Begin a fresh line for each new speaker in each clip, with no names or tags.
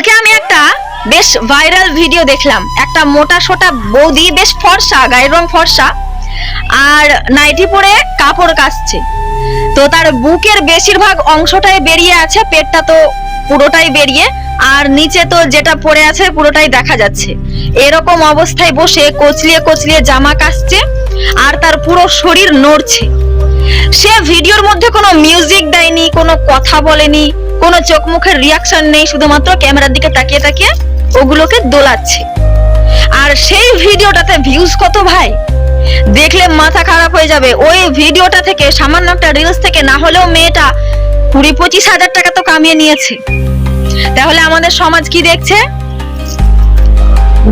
কালকে আমি একটা বেশ ভাইরাল ভিডিও দেখলাম। একটা মোটা সোটা বৌদি বেশ ফর্সা, গায়ের রং ফর্সা, আর নাইটি পরে কাপড় কাচছে। তো তার বুকের বেশিরভাগ অংশটাই বেরিয়ে আছে, পেটটা তো পুরোটাই বেরিয়ে, আর নিচে তো যেটা পড়ে আছে পুরোটাই দেখা যাচ্ছে। এরকম অবস্থায় বসে কচলিয়ে কচলিয়ে জামা কাচছে, আর তার পুরো শরীর নড়ছে। সে ভিডিওর মধ্যে কোনো মিউজিক দেয়নি, কোনো কথা বলেনি কোনো চোখ মুখের রিয়াকশন নেই, শুধুমাত্র ক্যামেরার দিকে তাকিয়ে তাকিয়ে ওগুলোকে দোলাচ্ছে। আর সেই ভিডিওটাতে ভিউজ কত ভাই? দেখলে মাথা খারাপ হয়ে যাবে। ওই ভিডিওটা থেকে, সামান্য একটা রিলস থেকে না হলেও মেয়েটা কুড়ি পঁচিশ হাজার টাকা তো কামিয়ে নিয়েছে। তাহলে আমাদের সমাজ কি দেখছে?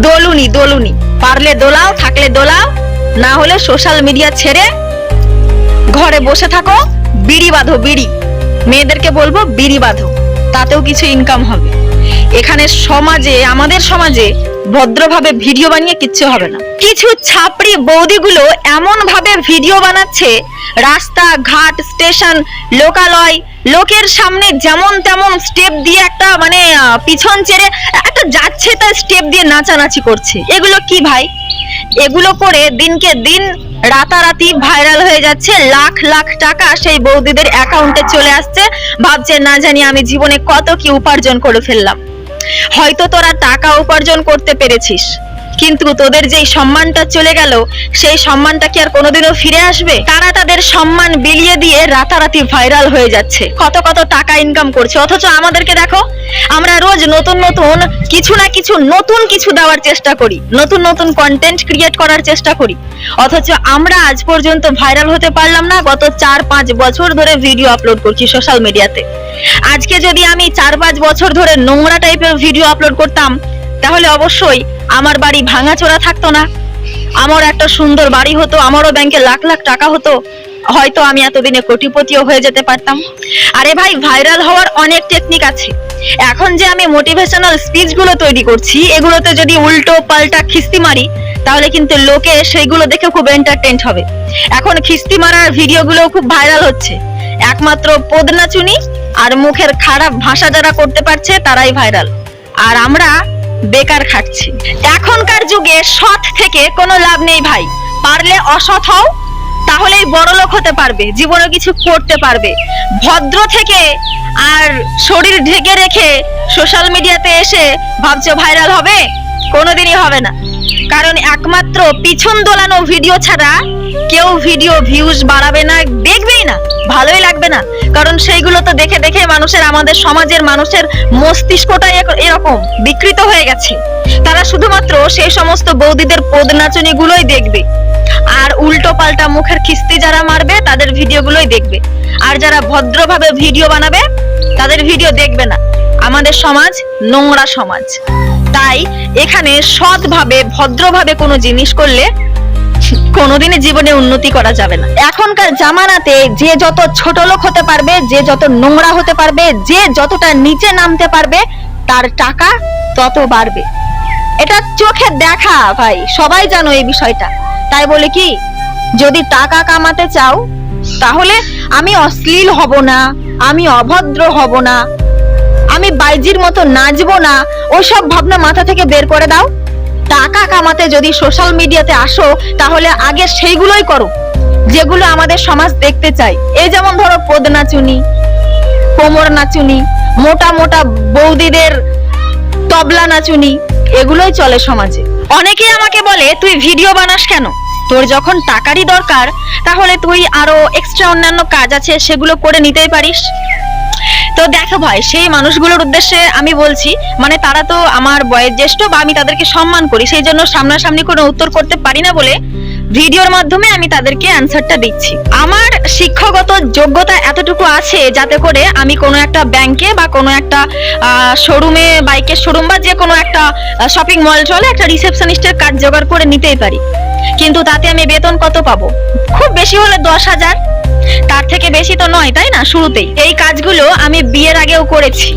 দোলুনি দোলুনি। পারলে দোলাও, থাকলে দোলাও, না হলে সোশ্যাল মিডিয়া ছেড়ে ঘরে বসে থাকো, বিড়ি বাঁধো, বিড়ি। মেয়েদেরকে বলব বিড়ি বাঁধো, তাতেও কিছু ইনকাম হবে। এখানে সমাজে, আমাদের সমাজে ভদ্রভাবে ভিডিও বানিয়ে কিচ্ছু হবে না। কিছু ছাপড়ি বৌদিগুলো এমন ভাবে ভিডিও বানাচ্ছে রাস্তা ঘাট স্টেশন, লোকালয়, লোকের সামনে যেমন তেমন স্টেপ দিয়ে একটা মানে পিছন চেড়ে একটা যাচ্ছে তার স্টেপ দিয়ে নাচানাচি করছে। এগুলো কি ভাই? এগুলো করে দিনকে দিন রাতারাতি ভাইরাল হয়ে যাচ্ছে, লাখ লাখ টাকা সেই বৌদিদের অ্যাকাউন্টে চলে আসছে। ভাবছে, না জানি আমি জীবনে কত কি উপার্জন করে ফেললাম। হয়তো তোরা টাকা উপার্জন করতে পেরেছিস। কিন্তু তোদের যেই সম্মানটা চলে গেল, সেই সম্মানটা কি আর কোনোদিনও ফিরে আসবে? তারা তাদের সম্মান বিলিয়ে দিয়ে রাতারাতি ভাইরাল হয়ে যাচ্ছে। কত কত টাকা ইনকাম করছে। অথচ আমাদেরকে দেখো, আমরা রোজ নতুন নতুন কিছু না কিছু নতুন কিছু দেওয়ার চেষ্টা করি। নতুন নতুন কন্টেন্ট ক্রিয়েট করার চেষ্টা করি। অথচ আমরা আজ পর্যন্ত ভাইরাল হতে পারলাম না, গত চার পাঁচ বছর ধরে ভিডিও আপলোড করছি সোশ্যাল মিডিয়াতে আজকে যদি আমি চার পাঁচ বছর ধরে নোংরা টাইপের ভিডিও আপলোড করতাম তাহলে অবশ্যই আমার বাড়ি ভাঙাচোরা থাকতো না। আমার একটা সুন্দর বাড়ি হতো, আমারও ব্যাংকে লাখ লাখ টাকা হতো। হয়তো আমি এতদিনে কোটিপতিও হয়ে যেতে পারতাম। আরে ভাই ভাইরাল হওয়ার অনেক টেকনিক আছে। এখন যে আমি মোটিভেশনাল স্পিচগুলো তৈরি করছি, এগুলোতে যদি উল্টো পাল্টা খিস্তি মারি, তাহলে কিন্তু লোকে সেইগুলো দেখে খুব এন্টারটেইন হবে। এখন খিস্তি মারার ভিডিওগুলো খুব ভাইরাল হচ্ছে। একমাত্র পদনাচুনি আর মুখের খারাপ ভাষা যারা করতে পারছে, তারাই ভাইরাল আর আমরা বেকার খাটছি। এখনকার যুগে সৎ থেকে কোনো লাভ নেই ভাই। পারলে অসৎ হও, তাহলেই বড় লোক হতে পারবে, জীবনে কিছু করতে পারবে। ভদ্র থেকে আর শরীর ঢেকে রেখে সোশ্যাল মিডিয়াতে এসে ভাবছ ভাইরাল হবে? কোনোদিনই হবে না। কারণ একমাত্র পিছন দোলানো ভিডিও ছাড়া কেউ ভিডিও ভিউজ বাড়াবে না, দেখবেই না। ভালোই লাগবে না। কারণ সেইগুলো তো দেখে দেখে মানুষের, আমাদের সমাজের মানুষের মস্তিষ্কটাই এরকম বিকৃত হয়ে গেছে। তারা শুধুমাত্র সেই সমস্ত বৌদিদের পদ নাচনি গুলোই দেখবে। আর উল্টো পাল্টা মুখের খিস্তি যারা মারবে, তাদের ভিডিওগুলোই দেখবে। আর যারা ভদ্রভাবে ভিডিও বানাবে, তাদের ভিডিও দেখবে না। আমাদের সমাজ নোংরা সমাজ। তাই এখানে সৎভাবে, ভদ্রভাবে কোনো জিনিস করলে কোনোদিনই জীবনে উন্নতি করা যাবে না। এখনকার জামানাতে যে যত ছোট লোক হতে পারবে, যে যত নোংরা হতে পারবে, যে যতটা নিচে নামতে পারবে, তার টাকা তত বাড়বে। এটা চোখে দেখা, ভাই, সবাই জানো এই বিষয়টা। তাই বলে কি, যদি টাকা কামাতে চাও, তাহলে আমি অশ্লীল হব না, আমি অভদ্র হব না, আমি বাইজির মতো নাচবো না, ওসব ভাবনা মাথা থেকে বের করে দাও। টাকা কামাতে যদি সোশ্যাল মিডিয়াতে আসো, তাহলে আগে সেইগুলোই করো, যেগুলো আমাদের সমাজ দেখতে চাই এই যেমন ধরো পদ নাচুনি কোমর নাচুনি মোটা মোটা বৌদিদের তবলা নাচুনি এগুলোই চলে সমাজে। অনেকেই আমাকে বলে, তুই ভিডিও বানাস কেন? তোর যখন টাকারই দরকার, তাহলে তুই আরও এক্সট্রা অন্যান্য কাজ আছে, সেগুলো করে নিতেই পারিস। তো দেখো ভাই, সেই মানুষগুলোর উদ্দেশ্যে আমি বলছি মানে তারা তো আমার বয়োজ্যেষ্ঠ জ্যেষ্ঠ বা আমি তাদেরকে সম্মান করি, সেই জন্য সামনাসামনি কোনো উত্তর করতে পারি না বলে ভিডিওর মাধ্যমে আমি তাদেরকে অ্যান্সারটা দিচ্ছি। আমার শিক্ষাগত যোগ্যতা এতটুকু আছে যাতে করে আমি কোনো একটা ব্যাংকে বা কোনো একটা শোরুমে বাইকের শোরুম বা যে কোনো একটা শপিং মল চলে একটা রিসেপশনিস্টের কাজ জোগাড় করে নিতেই পারি। কিন্তু তাতে আমি বেতন কত পাবো? খুব বেশি হলে দশ হাজার। তার থেকে বেশি তো নয়, তাই না? শুরুতেই। এই কাজগুলো আমি বিয়ের আগেও করেছি।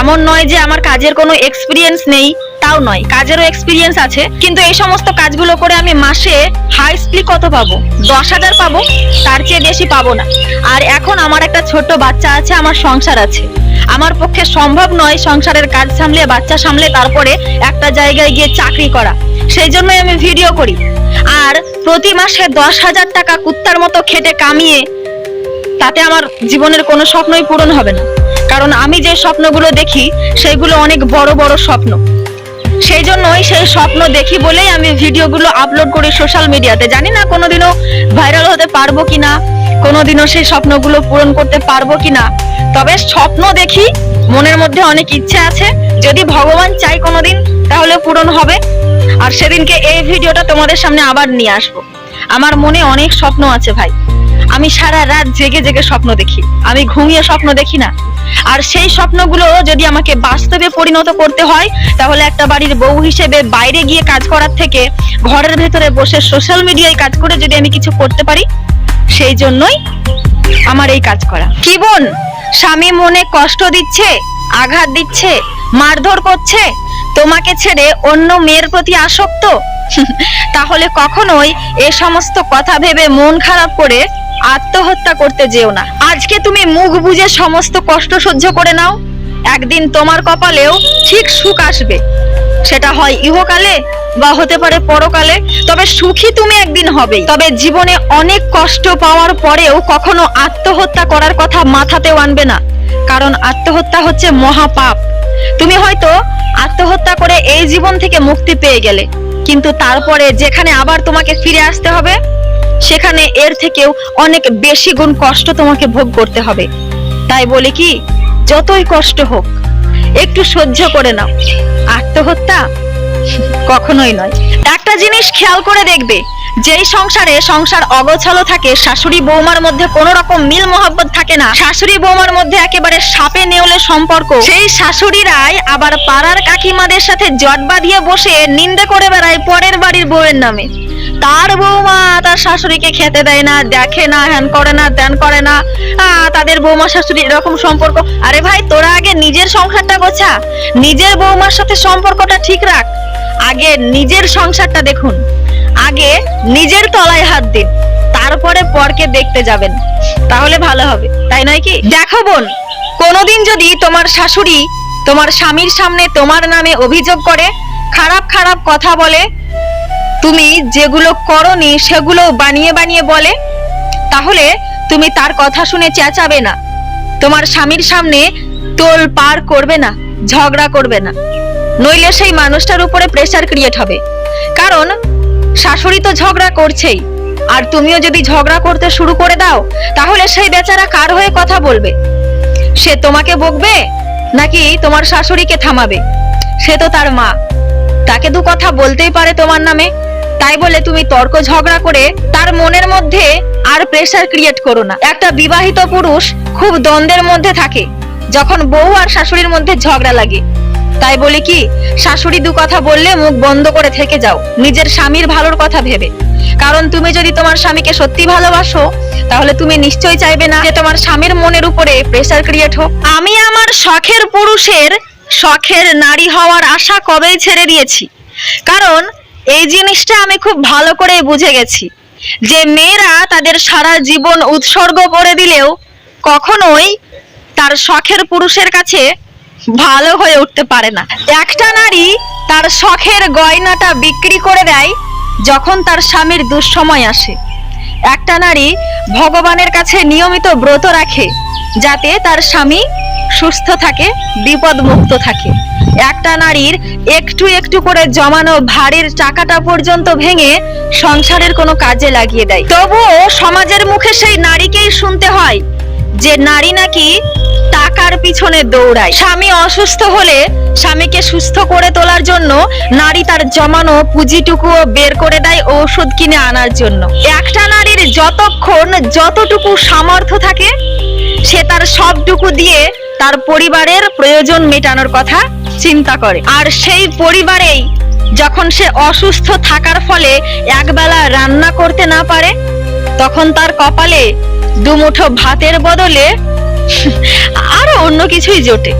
এমন নয় যে আমার কাজের কোনো এক্সপিরিয়েন্স নেই। তাও নয়, কাজেরও এক্সপিরিয়েন্স আছে। কিন্তু এই সমস্ত কাজগুলো করে আমি মাসে হাই হাইস্টলি কত পাবো? দশ হাজার পাবো, তার চেয়ে বেশি পাবো না। আর এখন আমার একটা ছোট বাচ্চা আছে, আমার সংসার আছে। আমার পক্ষে সম্ভব নয় সংসারের কাজ সামলে, বাচ্চা সামলে, তারপরে একটা জায়গায় গিয়ে চাকরি করা। সেই জন্যই আমি ভিডিও করি। আর প্রতি মাসে দশ হাজার টাকা কুত্তার মতো খেটে কামিয়ে, তাতে আমার জীবনের কোনো স্বপ্নই পূরণ হবে না। কারণ আমি যে স্বপ্নগুলো দেখি, সেগুলো অনেক বড় বড় স্বপ্ন। সেই জন্যই সেই স্বপ্ন দেখি বলেই আমি ভিডিওগুলো আপলোড করি সোশ্যাল মিডিয়াতে জানি না কোনোদিনও ভাইরাল হতে পারব কিনা, কোনোদিনও সেই স্বপ্নগুলো পূরণ করতে পারব কিনা। তবে স্বপ্ন দেখি, মনের মধ্যে অনেক ইচ্ছে আছে। যদি ভগবান চাই কোনোদিন, তাহলে পূরণ হবে। আর সেদিনকে এই ভিডিওটা তোমাদের সামনে আবার নিয়ে আসব। আমার মনে অনেক স্বপ্ন আছে ভাই। আমি সারা রাত জেগে জেগে স্বপ্ন দেখি। আমি ঘুমিয়ে স্বপ্ন দেখি না। আর সেই স্বপ্নগুলো যদি আমাকে বাস্তবে পরিণত করতে হয়, তাহলে একটা বাড়ির বউ হিসেবে বাইরে গিয়ে কাজ করার থেকে ঘরের ভেতরে বসে সোশ্যাল মিডিয়ায় কাজ করে যদি আমি কিছু করতে পারি, সেই জন্যই আমার এই কাজ করা। কি বোন? স্বামী মনে কষ্ট দিচ্ছে, আঘাত দিচ্ছে, মারধর করছে, তোমাকে ছেড়ে অন্য মেয়ের প্রতি আসক্ত? তাহলে কখনোই এ সমস্ত কথা ভেবে মন খারাপ করে আত্মহত্যা করতে যেও না। আজকে তুমি মুখ বুজে সমস্ত কষ্ট সহ্য করে নাও। একদিন তোমার কপালেও ঠিক সুখ আসবে। সেটা হয় ইহকালে বা হতে পারে পরকালে, তবে সুখী তুমি একদিন হবে তবে জীবনে অনেক কষ্ট পাওয়ার পরেও কখনো আত্মহত্যা করার কথা মাথাতেও আনবে না। কারণ আত্মহত্যা হচ্ছে মহাপাপ। তুমি হয়তো আত্মহত্যা করে এই জীবন থেকে মুক্তি পেয়ে গেলে। কিন্তু তারপরে যেখানে আবার তোমাকে ফিরে আসতে হবে সেখানে এর থেকেও অনেক বেশি গুণ কষ্ট তোমাকে ভোগ করতে হবে। তাই বলে কি, যতই কষ্ট হোক, একটু সহ্য করে নাও। আত্মহত্যা কখনোই নয়। একটা জিনিস খেয়াল করে দেখবে, যেই সংসারে সংসার অগোছালো থাকে, শাশুড়ি বৌমার মধ্যে কোনো রকম মিল মহব্বত থাকে না। শাশুড়ি বৌমার মধ্যে একেবারে সাপে নেওলে সম্পর্ক। সেই শাশুড়িরাই আবার পাড়ার কাকিমাদের সাথে জট বাঁধিয়ে বসে নিন্দে করে বেড়ায় পরের বাড়ির বউয়ের নামে। তার বৌমা তার শাশুড়িকে খেতে দেয় না, দেখে না, হ্যান করে না, ত্যান করে না। তাদের বৌমা শাশুড়ি এরকম সম্পর্ক। আরে ভাই, তোরা আগে নিজের সংসারটা গোছা। নিজের বৌমার সাথে সম্পর্কটা ঠিক রাখ। আগে নিজের সংসারটা দেখুন। আগে নিজের তলায় হাত দিন। তারপরে পরকে দেখতে যাবেন। তাহলে ভালো হবে। তাই নয় কি? দেখো বোন, কোনোদিন যদি তোমার শাশুড়ি তোমার স্বামীর সামনে তোমার নামে অভিযোগ করে, খারাপ খারাপ কথা বলে তুমি যেগুলো করনি সেগুলো বানিয়ে বানিয়ে বলে। তাহলে তুমি তার কথা শুনে চেঁচাবে না। তোমার স্বামীর সামনে তোল পার করবে না, ঝগড়া করবে না। নইলে সেই মানুষটার উপরে প্রেসার ক্রিয়েট হবে। কারণ শাশুড়ি তো ঝগড়া করছেই। আর তুমিও যদি ঝগড়া করতে শুরু করে দাও, তাহলে সেই বেচারা কার হয়ে কথা বলবে? সে তোমাকে বকবে, নাকি তোমার শাশুড়িকে থামাবে? সে তো তার মা। তাকে দু কথা বলতেই পারে তোমার নামে। তাই বলে তুমি তর্ক ঝগড়া করে তার মনের মধ্যে আর প্রেসার ক্রিয়েট করো না। একটা বিবাহিত পুরুষ খুব দ্বন্দ্বের মধ্যে থাকে, যখন বউ আর শাশুড়ির মধ্যে ঝগড়া লাগে। তাই বলি কি, শাশুড়ি দু কথা বললে মুখ বন্ধ করে থেকে যাও, নিজের স্বামীর ভালোর কথা ভেবে। কারণ তুমি যদি তোমার স্বামীকে সত্যি ভালোবাসো, তাহলে তুমি নিশ্চয়ই চাইবে না যে তোমার স্বামীর মনের উপরে প্রেসার ক্রিয়েট হোক। আমি আমার শখের পুরুষের শখের নারী হওয়ার আশা কবেই ছেড়ে দিয়েছি? কারণ এই জিনিসটা আমি খুব ভালো করে বুঝে গেছি। যে মেয়েরা তাদের সারা জীবন উৎসর্গ করে দিলেও কখনোই তার শখের পুরুষের কাছে ভালো হয়ে উঠতে পারে না। একটা নারী তার শখের গয়নাটা বিক্রি করে দেয় যখন তার স্বামীর দুঃসময় আসে। একটা নারী ভগবানের কাছে নিয়মিত ব্রত রাখে যাতে তার স্বামী সুস্থ থাকে বিপদ মুক্ত থাকে। একটা নারীর একটু একটু করে জমানো ভারীর টাকাটা পর্যন্ত ভেঙে সংসারের কোনো কাজে লাগিয়ে দেয়। তবুও সমাজের মুখে সেই নারীকেই শুনতে হয়, যে নারী নাকি টাকার পিছনে দৌড়ায়। স্বামী অসুস্থ হলে স্বামীকে সুস্থ করে তোলার জন্য নারী তার জমানো পুঁজিটুকুও বের করে দেয় ওষুধ কিনে আনার জন্য। একটা নারীর যতক্ষণ যতটুকু সামর্থ্য থাকে, সে তার সবটুকু দিয়ে তার পরিবারের প্রয়োজন মেটানোর কথা চিন্তা করে। আর সেই পরিবারেই যখন সে অসুস্থ থাকার ফলে একবেলা রান্না করতে না পারে, তখন তার কপালে দুমুঠো ভাতের বদলে আরও অন্য কিছুই জোটে।